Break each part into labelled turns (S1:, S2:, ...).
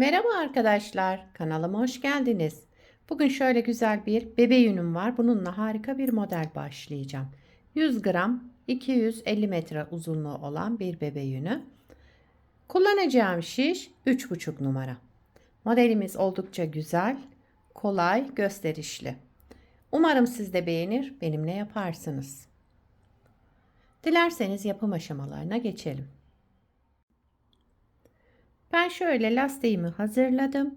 S1: Merhaba arkadaşlar, kanalıma hoş geldiniz. Bugün şöyle güzel bir bebe yünüm var. Bununla harika bir model başlayacağım. 100 gram 250 metre uzunluğu olan bir bebe yünü. Kullanacağım şiş 3,5 numara. Modelimiz oldukça güzel, kolay, gösterişli. Umarım siz de beğenir, benimle yaparsınız. Dilerseniz yapım aşamalarına geçelim. Ben şöyle lastiğimi hazırladım.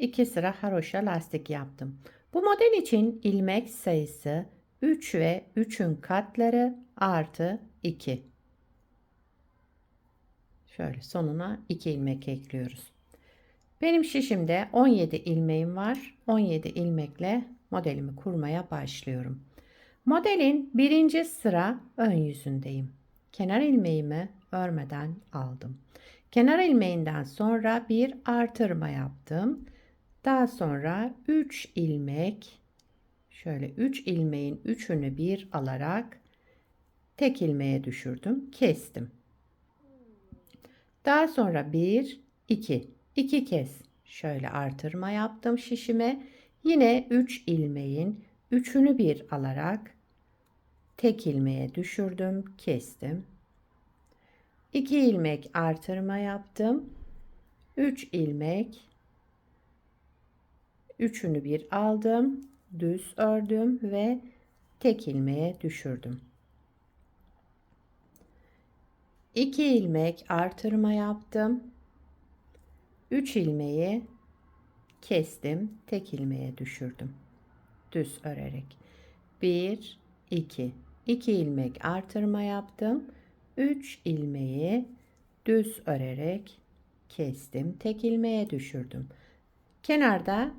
S1: 2 sıra haroşa lastik yaptım. Bu model için ilmek sayısı 3 ve 3'ün katları artı 2. Şöyle sonuna 2 ilmek ekliyoruz. Benim şişimde 17 ilmeğim var. 17 ilmekle modelimi kurmaya başlıyorum. Modelin birinci sıra ön yüzündeyim. Kenar ilmeğimi örmeden aldım. Kenar ilmeğinden sonra bir artırma yaptım. Daha sonra 3 ilmek şöyle 3 ilmeğin 3'ünü bir alarak tek ilmeğe düşürdüm. Kestim. Daha sonra 1 2 2 kez şöyle artırma yaptım şişime. Yine 3 ilmeğin 3'ünü bir alarak tek ilmeğe düşürdüm, kestim. 2 ilmek artırma yaptım. 3 ilmek üçünü bir aldım, düz ördüm ve tek ilmeğe düşürdüm. 2 ilmek artırma yaptım. 3 ilmeği kestim, tek ilmeğe düşürdüm. Düz örerek. 1 2 2 ilmek artırma yaptım. 3 ilmeği düz örerek kestim. Tek ilmeğe düşürdüm. Kenarda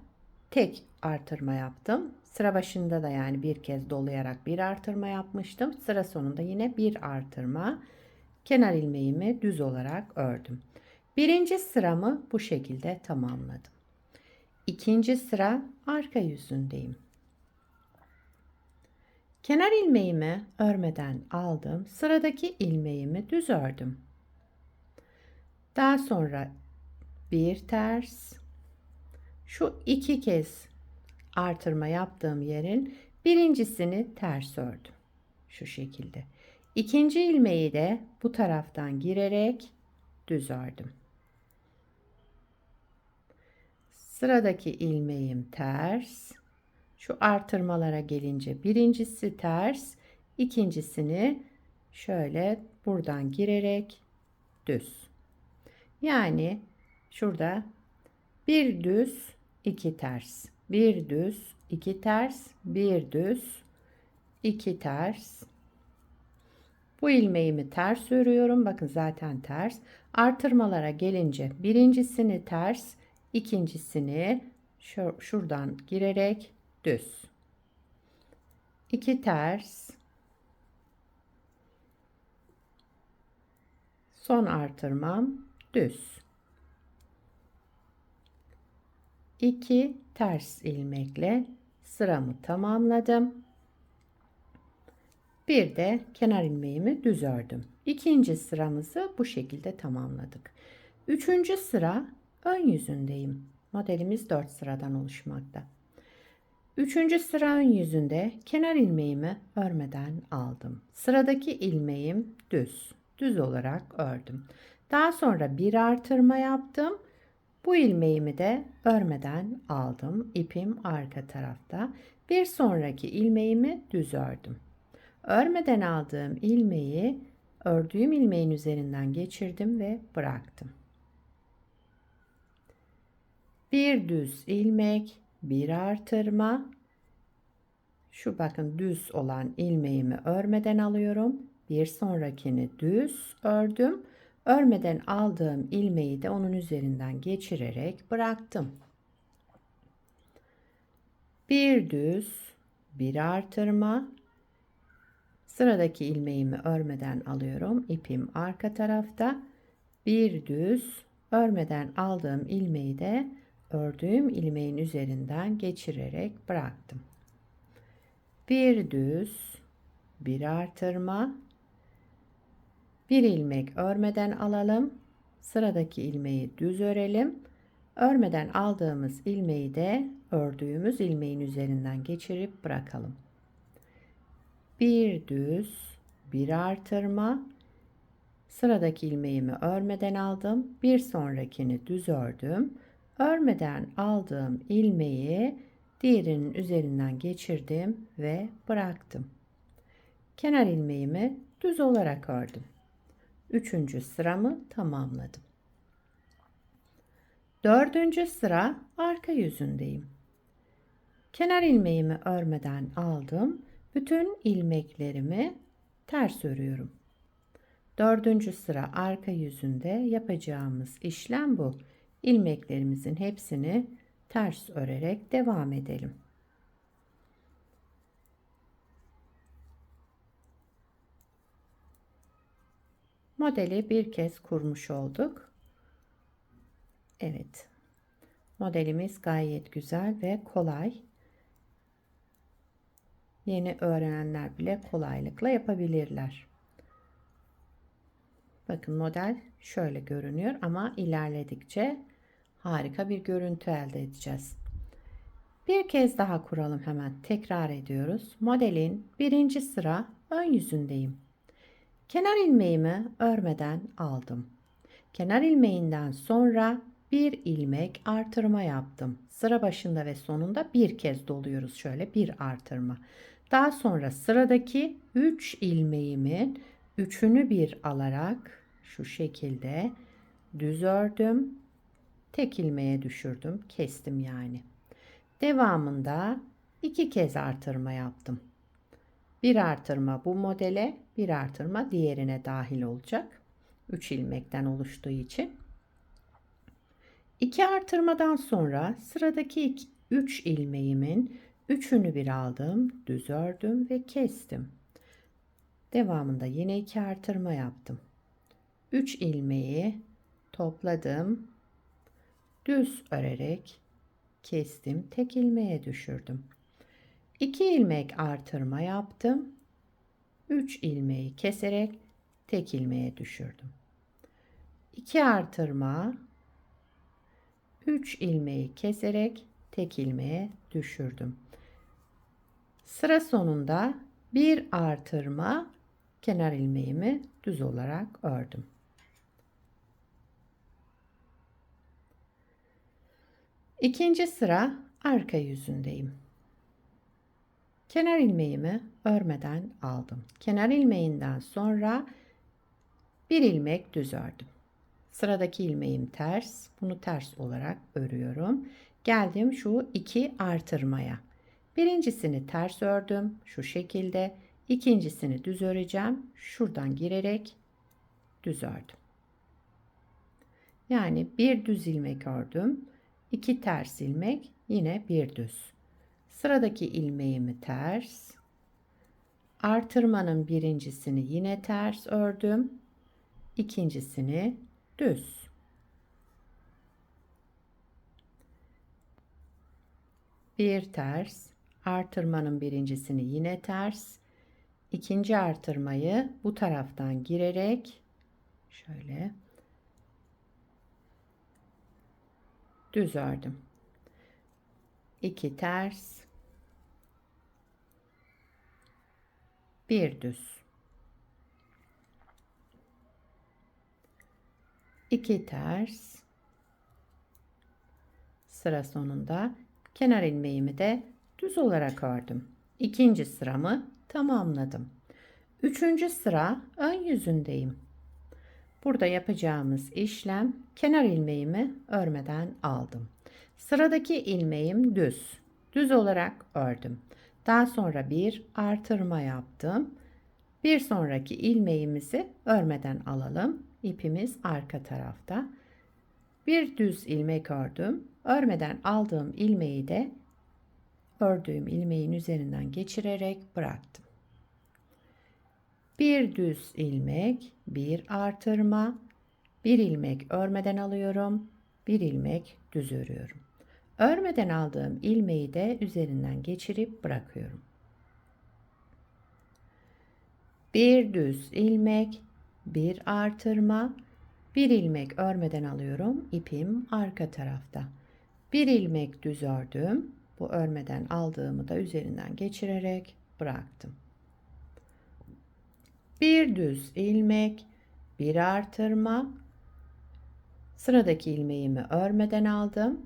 S1: tek artırma yaptım. Sıra başında da yani bir kez dolayarak bir artırma yapmıştım. Sıra sonunda yine bir artırma. Kenar ilmeğimi düz olarak ördüm. Birinci sıramı bu şekilde tamamladım. İkinci sıra arka yüzündeyim. Kenar ilmeğimi örmeden aldım. Sıradaki ilmeğimi düz ördüm. Daha sonra bir ters şu iki kez artırma yaptığım yerin birincisini ters ördüm. Şu şekilde. İkinci ilmeği de bu taraftan girerek düz ördüm. Sıradaki ilmeğim ters. Şu artırmalara gelince birincisi ters, ikincisini şöyle buradan girerek düz. Yani şurada bir düz, iki ters. Bir düz, iki ters, bir düz, iki ters. Bu ilmeğimi ters örüyorum. Bakın zaten ters. Artırmalara gelince birincisini ters, ikincisini şuradan girerek düz. 2 ters. Son artırmam düz. 2 ters ilmekle sıramı tamamladım. Bir de kenar ilmeğimi düz ördüm. İkinci sıramızı bu şekilde tamamladık. Üçüncü sıra ön yüzündeyim. Modelimiz 4 sıradan oluşmakta. Üçüncü sıra ön yüzünde kenar ilmeğimi örmeden aldım. Sıradaki ilmeğim düz. Düz olarak ördüm. Daha sonra bir artırma yaptım. Bu ilmeğimi de örmeden aldım. İpim arka tarafta. Bir sonraki ilmeğimi düz ördüm. Örmeden aldığım ilmeği ördüğüm ilmeğin üzerinden geçirdim ve bıraktım. Bir düz ilmek, bir artırma. Şu bakın düz olan ilmeğimi örmeden alıyorum. Bir sonrakini düz ördüm. Örmeden aldığım ilmeği de onun üzerinden geçirerek bıraktım. Bir düz bir artırma. Sıradaki ilmeğimi örmeden alıyorum. İpim arka tarafta. Bir düz örmeden aldığım ilmeği de ördüğüm ilmeğin üzerinden geçirerek bıraktım. Bir düz, bir artırma, bir ilmek örmeden alalım. Sıradaki ilmeği düz örelim. Örmeden aldığımız ilmeği de ördüğümüz ilmeğin üzerinden geçirip bırakalım. Bir düz, bir artırma. Sıradaki ilmeğimi örmeden aldım. Bir sonrakini düz ördüm. Örmeden aldığım ilmeği diğerinin üzerinden geçirdim ve bıraktım. Kenar ilmeğimi düz olarak ördüm. Üçüncü sıramı tamamladım. Dördüncü sıra arka yüzündeyim. Kenar ilmeğimi örmeden aldım. Bütün ilmeklerimi ters örüyorum. Dördüncü sıra arka yüzünde yapacağımız işlem bu. İlmeklerimizin hepsini ters örerek devam edelim. Modeli bir kez kurmuş olduk. Evet. Modelimiz gayet güzel ve kolay. Yeni öğrenenler bile kolaylıkla yapabilirler. Bakın model şöyle görünüyor ama ilerledikçe harika bir görüntü elde edeceğiz. Bir kez daha kuralım hemen. Tekrar ediyoruz. Modelin birinci sıra ön yüzündeyim. Kenar ilmeğimi örmeden aldım. Kenar ilmeğinden sonra bir ilmek artırma yaptım. Sıra başında ve sonunda bir kez doluyoruz şöyle bir artırma. Daha sonra sıradaki 3 ilmeğimin üçünü bir alarak şu şekilde düz ördüm. Tek ilmeğe düşürdüm. Kestim yani. Devamında iki kez artırma yaptım. Bir artırma bu modele, bir artırma diğerine dahil olacak. 3 ilmekten oluştuğu için. 2 artırmadan sonra sıradaki 3 ilmeğimin üçünü bir aldım, düz ördüm ve kestim. Devamında yine 2 artırma yaptım. 3 ilmeği topladım. Düz örerek kestim. Tek ilmeğe düşürdüm. 2 ilmek artırma yaptım. 3 ilmeği keserek tek ilmeğe düşürdüm. 2 artırma 3 ilmeği keserek tek ilmeğe düşürdüm. Sıra sonunda bir artırma kenar ilmeğimi düz olarak ördüm. İkinci sıra arka yüzündeyim. Kenar ilmeğimi örmeden aldım. Kenar ilmeğinden sonra bir ilmek düz ördüm. Sıradaki ilmeğim ters. Bunu ters olarak örüyorum. Geldim şu iki artırmaya. Birincisini ters ördüm. Şu şekilde. İkincisini düz öreceğim. Şuradan girerek düz ördüm. Yani bir düz ilmek ördüm. İki ters ilmek yine bir düz. Sıradaki ilmeğimi ters. Artırmanın birincisini yine ters ördüm. İkincisini düz. Bir ters. Artırmanın birincisini yine ters. İkinci artırmayı bu taraftan girerek şöyle düz ördüm. 2 ters bir düz 2 ters sıra sonunda kenar ilmeğimi de düz olarak ördüm. İkinci sıramı tamamladım. Üçüncü sıra ön yüzündeyim. Burada yapacağımız işlem kenar ilmeğimi örmeden aldım. Sıradaki ilmeğim düz. Düz olarak ördüm. Daha sonra bir artırma yaptım. Bir sonraki ilmeğimizi örmeden alalım. İpimiz arka tarafta. Bir düz ilmek ördüm. Örmeden aldığım ilmeği de ördüğüm ilmeğin üzerinden geçirerek bıraktım. Bir düz ilmek, bir artırma, bir ilmek örmeden alıyorum, bir ilmek düz örüyorum. Örmeden aldığım ilmeği de üzerinden geçirip bırakıyorum. Bir düz ilmek, bir artırma, Bir ilmek örmeden alıyorum. İpim arka tarafta. Bir ilmek düz ördüm. Bu örmeden aldığımı da üzerinden geçirerek bıraktım. Bir düz ilmek, bir artırma. Sıradaki ilmeğimi örmeden aldım.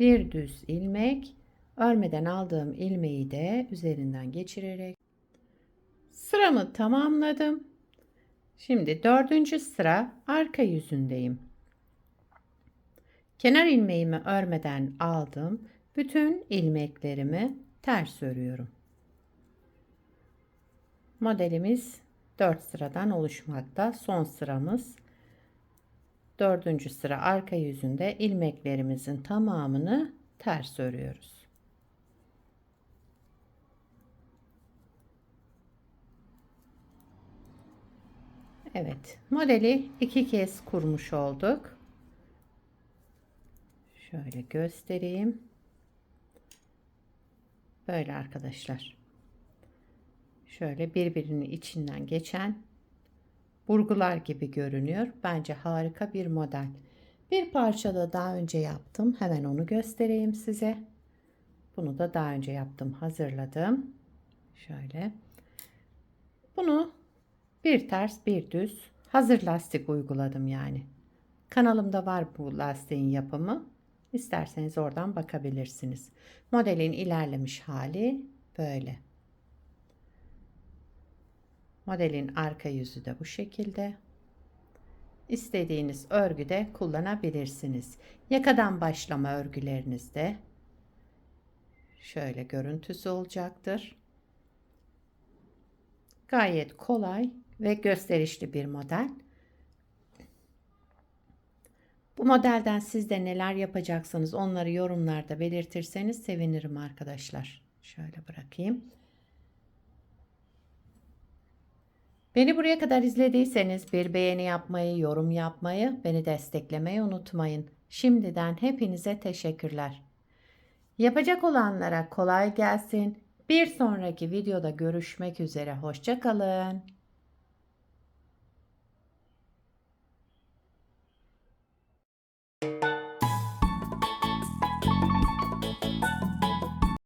S1: Bir düz ilmek, örmeden aldığım ilmeği de üzerinden geçirerek sıramı tamamladım. Şimdi dördüncü sıra arka yüzündeyim. Kenar ilmeğimi örmeden aldım. Bütün ilmeklerimi ters örüyorum. Modelimiz 4 sıradan oluşmakta. Son sıramız dördüncü sıra arka yüzünde ilmeklerimizin tamamını ters örüyoruz. Evet, modeli iki kez kurmuş olduk. Şöyle göstereyim. Böyle arkadaşlar. Şöyle birbirinin içinden geçen burgular gibi görünüyor. Bence harika bir model. Bir parçada daha önce yaptım. Hemen onu göstereyim size. Bunu da daha önce yaptım. Hazırladım. Şöyle. Bunu bir ters bir düz hazır lastik uyguladım yani. Kanalımda var bu lastiğin yapımı. İsterseniz oradan bakabilirsiniz. Modelin ilerlemiş hali böyle. Modelin arka yüzü de bu şekilde. İstediğiniz örgüde kullanabilirsiniz. Yakadan başlama örgülerinizde şöyle görüntüsü olacaktır. Gayet kolay ve gösterişli bir model. Bu modelden siz de neler yapacaksınız onları yorumlarda belirtirseniz sevinirim arkadaşlar. Şöyle bırakayım. Beni buraya kadar izlediyseniz bir beğeni yapmayı, yorum yapmayı, beni desteklemeyi unutmayın. Şimdiden hepinize teşekkürler. Yapacak olanlara kolay gelsin. Bir sonraki videoda görüşmek üzere. Hoşçakalın.